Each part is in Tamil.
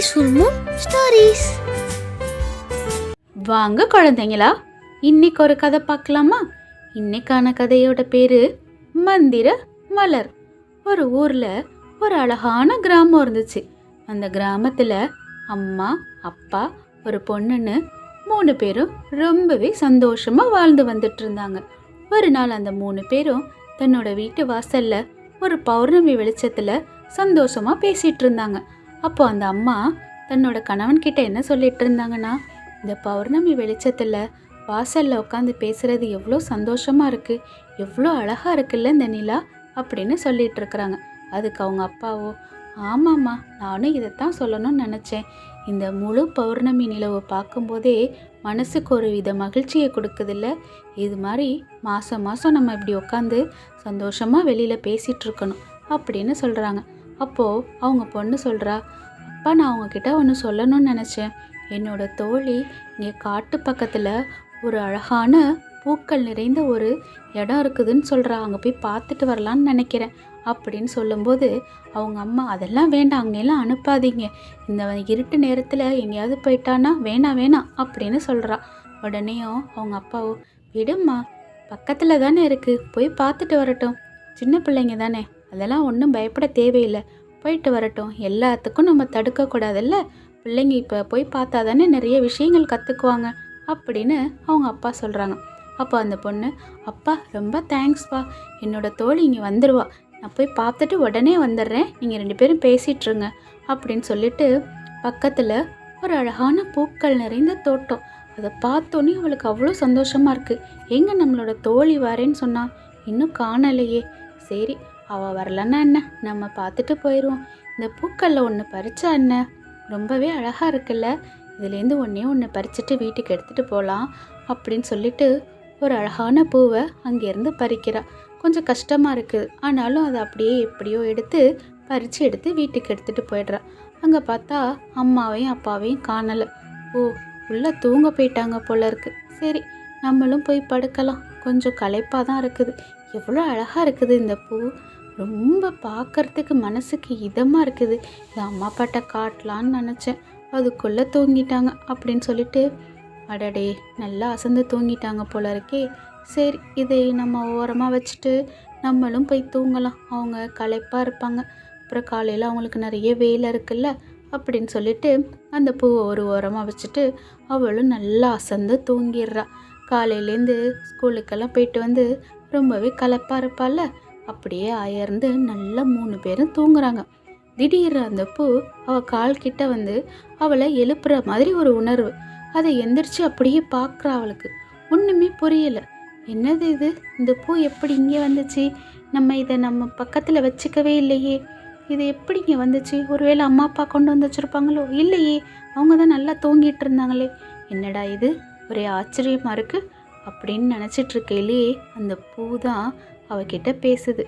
சுல்மும் ஸ்டோரிஸ் வாங்க குழந்தைங்களா. இன்னைக்கு ஒரு கதை பார்க்கலாமா? இன்னைக்கான கதையோட பேரு மந்திர மலர். ஒரு ஊர்ல ஒரு அழகான கிராமம் இருந்துச்சு. அந்த கிராமத்துல அம்மா அப்பா ஒரு பொண்ணுன்னு மூணு பேரும் ரொம்பவே சந்தோஷமா வாழ்ந்து வந்துட்டு இருந்தாங்க. ஒரு நாள் அந்த மூணு பேரும் தன்னோட வீட்டு வாசல்ல ஒரு பௌர்ணமி வெளிச்சத்துல சந்தோஷமா பேசிட்டு இருந்தாங்க. அப்போ அந்த அம்மா தன்னோட கணவன் கிட்ட என்ன சொல்லிட்டு இருந்தாங்கன்னா இந்த பௌர்ணமி வெளிச்சத்தில் வாசல்ல உட்காந்து பேசுறது எவ்வளோ சந்தோஷமா இருக்கு எவ்வளோ அழகா இருக்குல்ல இந்த நிலா அப்படின்னு சொல்லிட்டு இருக்கிறாங்க. அதுக்கு அவங்க அப்பாவோ ஆமாம்மா நானும் இதைத்தான் சொல்லணும்னு நினச்சேன். இந்த முழு பௌர்ணமி நிலவை பார்க்கும்போதே மனசுக்கு ஒரு வித மகிழ்ச்சியை கொடுக்குதுல்ல. இது மாதிரி மாதம் மாதம் நம்ம இப்படி உட்காந்து சந்தோஷமாக வெளியில் பேசிகிட்டு இருக்கணும் அப்படின்னு சொல்கிறாங்க அப்போது அவங்க பொண்ணு சொல்கிறா அப்பா நான் அவங்கக்கிட்ட ஒன்று சொல்லணும்னு நினச்சேன். என்னோட தோழி இங்கே காட்டு பக்கத்தில் ஒரு அழகான பூக்கள் நிறைந்த ஒரு இடம் இருக்குதுன்னு சொல்கிறா அங்கே போய் பார்த்துட்டு வரலான்னு நினைக்கிறேன் அப்படின்னு சொல்லும்போது அவங்க அம்மா அதெல்லாம் வேண்டாம் அங்கெல்லாம் அனுப்பாதீங்க. இந்த இருட்டு நேரத்தில் எங்கேயாவது போயிட்டான்னா வேணாம் வேணாம் அப்படின்னு சொல்கிறா உடனேயும் அவங்க அப்பாவோ விடும்மா பக்கத்தில் தானே இருக்குது போய் பார்த்துட்டு வரட்டும். சின்ன பிள்ளைங்க தானே. அதெல்லாம் ஒன்றும் பயப்பட தேவையில்லை. போயிட்டு வரட்டும். எல்லாத்துக்கும் நம்ம தடுக்கக்கூடாதுல்ல? பிள்ளைங்க இப்போ போய் பார்த்தா தானே நிறைய விஷயங்கள் கற்றுக்குவாங்க அப்படின்னு அவங்க அப்பா சொல்கிறாங்க அப்போ அந்த பொண்ணு அப்பா ரொம்ப தேங்க்ஸ்ப்பா என்னோட தோழி இங்கே வந்துடுவா நான் போய் பார்த்துட்டு உடனே வந்துடுறேன். நீங்கள் ரெண்டு பேரும் பேசிகிட்ருங்க அப்படின்னு சொல்லிட்டு பக்கத்தில் ஒரு அழகான பூக்கள் நிறைந்த தோட்டம். அதை பார்த்தோன்னே அவளுக்கு அவ்வளோ சந்தோஷமாக இருக்குது எங்கே நம்மளோட தோழி வரேன்னு சொன்னால் இன்னும் காணலையே. சரி அவள் வரலன்னா என்ன? நம்ம பார்த்துட்டு போயிடுவோம் இந்த பூக்களில் ஒன்று பறிச்சா என்ன? ரொம்பவே அழகாக இருக்குல்ல? இதுலேருந்து ஒன்றே ஒன்று பறிச்சுட்டு வீட்டுக்கு எடுத்துகிட்டு போகலாம் அப்படின்னு சொல்லிட்டு ஒரு அழகான பூவை அங்கேருந்து பறிக்கிறா. கொஞ்சம் கஷ்டமாக இருக்குது ஆனாலும் அதை அப்படியே எப்படியோ எடுத்து பறித்து எடுத்து வீட்டுக்கு எடுத்துகிட்டு போயிடுறா. அங்கே பார்த்தா அம்மாவையும் அப்பாவையும் காணலை. ஓ உள்ளே தூங்க போயிட்டாங்க போல இருக்கு. சரி நம்மளும் போய் படுக்கலாம். கொஞ்சம் களைப்பாக தான் இருக்குது. எவ்வளோ அழகாக இருக்குது இந்த பூ. ரொம்ப பார்க்கறதுக்கு மனசுக்கு இதமாக இருக்குது. இது அம்மா அப்பாட்ட காட்டலான்னு நினச்சேன். அதுக்குள்ளே தூங்கிட்டாங்க அப்படின்னு சொல்லிட்டு அடடே நல்லா அசந்து தூங்கிட்டாங்க போல இருக்கே. சரி இதை நம்ம ஓரமாக வச்சுட்டு நம்மளும் போய் தூங்கலாம். அவங்க களைப்பாக இருப்பாங்க. அப்புறம் காலையில் அவங்களுக்கு நிறைய வேலை இருக்குல்ல அப்படின்னு சொல்லிட்டு அந்த பூவை ஒரு ஓரமாக வச்சுட்டு அவளும் நல்லா அசந்து தூங்கிடுறா. காலையிலேருந்து ஸ்கூலுக்கெல்லாம் போயிட்டு வந்து ரொம்பவே கலப்பாக இருப்பாள்ல. அப்படியே அயர்ந்து நல்லா மூணு பேரும் தூங்குறாங்க. திடீர்னு அந்த பூ அவள் கால் கிட்ட வந்து அவளை எழுப்புற மாதிரி ஒரு உணர்வு. அதை எந்திரிச்சு அப்படியே பார்க்குறா அவளுக்கு. ஒன்றுமே புரியலை. என்னது இது? இந்த பூ எப்படி இங்கே வந்துச்சு? நம்ம இதை நம்ம பக்கத்தில் வச்சுக்கவே இல்லையே. இது எப்படி இங்கே வந்துச்சு? ஒருவேளை அம்மா அப்பா கொண்டு வந்து வச்சுருப்பாங்களோ? இல்லையே. அவங்க தான் நல்லா தூங்கிட்டு இருந்தாங்களே. என்னடா இது? ஒரே ஆச்சரியமாக இருக்குது அப்படின்னு நினச்சிட்ருக்கையிலே அந்த பூ தான் அவகிட்ட பேசுது.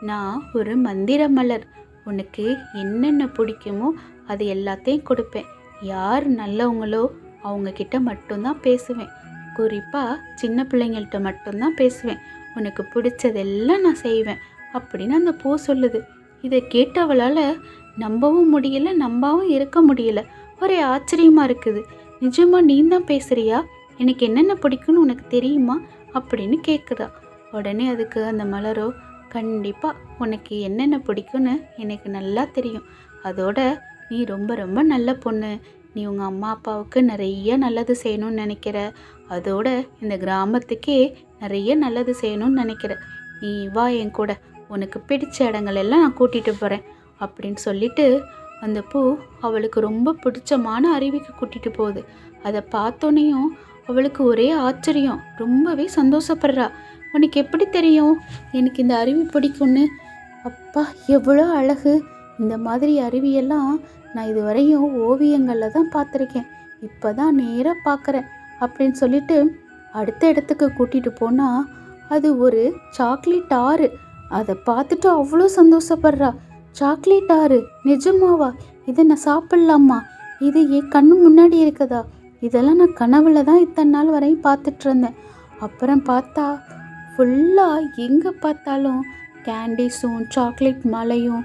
நான் ஒரு மந்திர மலர். உனக்கு என்னென்ன பிடிக்குமோ அது எல்லாத்தையும் கொடுப்பேன். யார் நல்லவங்களோ அவங்கக்கிட்ட மட்டும்தான் பேசுவேன். குறிப்பாக சின்ன பிள்ளைங்கள்கிட்ட மட்டும்தான் பேசுவேன். உனக்கு பிடிச்சதெல்லாம் நான் செய்வேன். அப்படின்னு அந்த பூ சொல்லுது. இதை கேட்டவளால் நம்பவும் முடியல நம்பாவும் இருக்க முடியல. ஒரே ஆச்சரியமாக இருக்குது. நிஜமா நீ தான் பேசுறியா? எனக்கு என்னென்ன பிடிக்கும்னு உனக்கு தெரியுமா? அப்படின்னு கேட்குதா உடனே அதுக்கு அந்த மலரோ கண்டிப்பாக உனக்கு என்னென்ன பிடிக்கும்னு எனக்கு நல்லா தெரியும். அதோட நீ ரொம்ப ரொம்ப நல்ல பொண்ணு. நீ உங்கள் அம்மா அப்பாவுக்கு நிறைய நல்லது செய்யணும்னு நினைக்கிற. அதோட இந்த கிராமத்துக்கே நிறைய நல்லது செய்யணும்னு நினைக்கிற. நீ வா என் கூட. உனக்கு பிடிச்ச இடங்கள் எல்லாம் நான் கூட்டிகிட்டு போகிறேன் அப்படின்னு சொல்லிட்டு அந்த பூ அவளுக்கு ரொம்ப பிடிச்சமான அருவிக்கு கூட்டிகிட்டு போகுது. அதை பார்த்தோன்னையும் அவளுக்கு ஒரே ஆச்சரியம். ரொம்பவே சந்தோஷப்படுறா. உனக்கு எப்படி தெரியும்? எனக்கு இந்த அருவி பிடிக்கும்னு. அப்பா எவ்வளோ அழகு. இந்த மாதிரி அருவியெல்லாம் நான் இதுவரையும் ஓவியங்களில் தான் பார்த்துருக்கேன். இப்போ தான் நேராக பார்க்குறேன் அப்படின்னு சொல்லிட்டு அடுத்த இடத்துக்கு கூட்டிகிட்டு போனால் அது ஒரு சாக்லேட் ஆறு. அதை பார்த்துட்டு அவ்வளோ சந்தோஷப்படுறா. சாக்லேட் ஆறு நிஜமாவா? இதை நான் சாப்பிட்லாமா? இது என் கண்ணு முன்னாடி இருக்குதா? இதெல்லாம் நான் கனவுல தான் இத்தனை நாள் வரையும் பார்த்துட்டு இருந்தேன். அப்புறம் பார்த்தா ஃபுல்லாக எங்கே பார்த்தாலும் கேண்டீஸும் சாக்லேட் மலையும்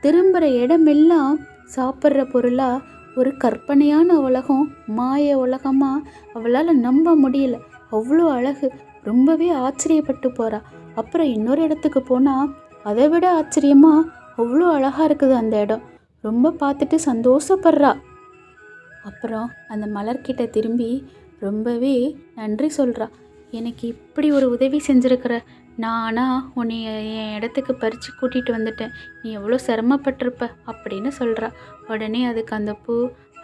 திரும்புகிற இடமெல்லாம் சாப்பிட்ற பொருளாக ஒரு கற்பனையான உலகம் மாய உலகமாக அவளால் நம்ப முடியல. அவ்வளோ அழகு. ரொம்பவே ஆச்சரியப்பட்டு போகிறா அப்புறம் இன்னொரு இடத்துக்கு போனால் அதை விட ஆச்சரியமா? அவ்வளோ அழகாக இருக்குது அந்த இடம். ரொம்ப பார்த்துட்டு சந்தோஷப்படுறா. அப்புறம் அந்த மலர்கிட்ட திரும்பி ரொம்பவே நன்றி சொல்கிறா எனக்கு இப்படி ஒரு உதவி செஞ்சுருக்கிற நானா உன்னை என் இடத்துக்கு பறித்து கூட்டிகிட்டு வந்துட்டேன். நீ எவ்வளோ சிரமப்பட்டிருப்ப அப்படின்னு சொல்கிறா உடனே அதுக்கு அந்த பூ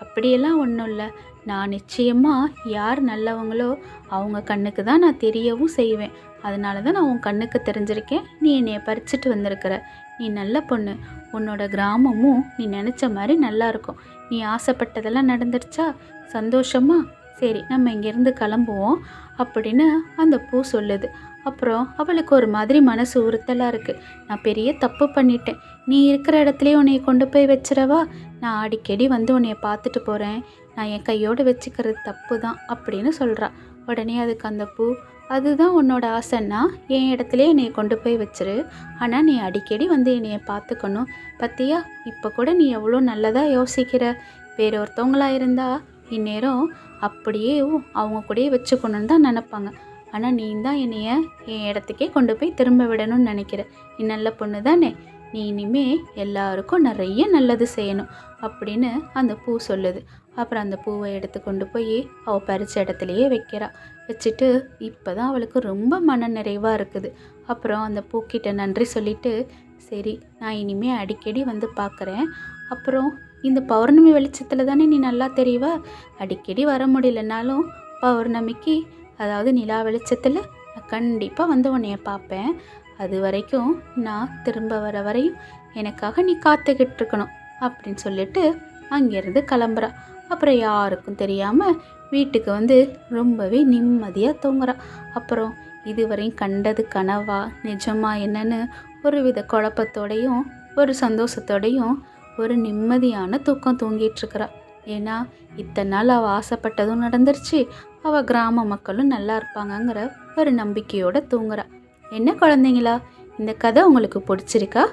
அப்படியெல்லாம் ஒன்றும் இல்லை. நான் நிச்சயமாக யார் நல்லவங்களோ அவங்க கண்ணுக்கு தான் நான் தெரியவும் செய்வேன். அதனால தான் நான் உன் கண்ணுக்கு தெரிஞ்சிருக்கேன். நீ என்னைய பறிச்சுட்டு வந்திருக்கிற. நீ நல்ல பொண்ணு. உன்னோட கிராமமும் நீ நினச்ச மாதிரி நல்லா இருக்கும். நீ ஆசைப்பட்டதெல்லாம் நடந்துருச்சா? சந்தோஷமா? சரி நம்ம இங்கேருந்து கிளம்புவோம் அப்படின்னு அந்த பூ சொல்லுது. அப்புறம் அவளுக்கு ஒரு மாதிரி மனசு உறுத்தலாக இருக்குது நான் பெரிய தப்பு பண்ணிட்டேன். நீ இருக்கிற இடத்துலையே உன்னை கொண்டு போய் வச்சிடவா? நான் அடிக்கடி வந்து உன்னைய பார்த்துட்டு போகிறேன் நான் என் கையோடு வச்சுக்கிறது தப்பு தான் அப்படின்னு சொல்கிறா உடனே அதுக்கு அந்த பூ அதுதான் உன்னோட ஆசைன்னா என் இடத்துல என்னை கொண்டு போய் வச்சிரு. ஆனால் நீ அடிக்கடி வந்து என்னைய பார்த்துக்கணும். பத்தியா? இப்போ கூட நீ எவ்வளோ நல்லதாக யோசிக்கிற? வேற ஒருத்தவங்களாக இருந்தா இந்நேரம் அப்படியே "ஓ, அவங்க கூடயே வச்சுக்கணும்னு தான் நினப்பாங்க. ஆனால் நீ தான் என்னைய என் இடத்துக்கே கொண்டு போய் திரும்ப விடணும்னு நினைக்கிற. நீ நல்ல பொண்ணு தானே நீ இனிமே எல்லாருக்கும் நிறைய நல்லது செய்யணும் அப்படின்னு அந்த பூ சொல்லுது. அப்புறம் அந்த பூவை எடுத்து கொண்டு போய் அவள் பறிச்ச இடத்துலையே வைக்கிறா. வச்சுட்டு இப்போ தான் அவளுக்கு ரொம்ப மன நிறைவாக இருக்குது. அப்புறம் அந்த பூக்கிட்ட நன்றி சொல்லிட்டு சரி நான் இனிமேல் அடிக்கடி வந்து பார்க்குறேன் அப்புறம் இந்த பௌர்ணமி வெளிச்சத்தில் தானே நீ நல்லா தெரியவா அடிக்கடி வர முடியலனாலும் பௌர்ணமிக்கு அதாவது நிலா வெளிச்சத்தில் நான் கண்டிப்பாக வந்து உன்னைய பார்ப்பேன் அது வரைக்கும் நான் திரும்ப வர வரையும் எனக்காக நீ காத்துக்கிட்டு இருக்கணும் அப்படின்னு சொல்லிட்டு அங்கேருந்து கிளம்புறா. அப்புறம் யாருக்கும் தெரியாமல் வீட்டுக்கு வந்து ரொம்பவே நிம்மதியாக தூங்குறா. அப்புறம் இதுவரையும் கண்டது கனவா நிஜமா என்னன்னு ஒரு வித குழப்பத்தோடையும் ஒரு சந்தோஷத்தோடையும் ஒரு நிம்மதியான தூக்கம் தூங்கிட்டுருக்கிறா. ஏன்னா இத்தனை நாள் அவள் ஆசைப்பட்டதும் நடந்துருச்சு. அவள் கிராம மக்களும் நல்லா இருப்பாங்கங்கிற ஒரு நம்பிக்கையோடு தூங்குறா. என்ன குழந்தைங்களா? இந்த கதை உங்களுக்கு பிடிச்சிருக்கா?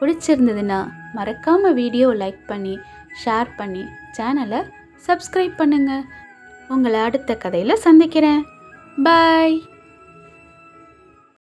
பிடிச்சிருந்ததுன்னா மறக்காமல் வீடியோ லைக் பண்ணி ஷேர் பண்ணி சேனலை சப்ஸ்கிரைப் பண்ணுங்கள் உங்களை அடுத்த கதையில் சந்திக்கிறேன். பாய்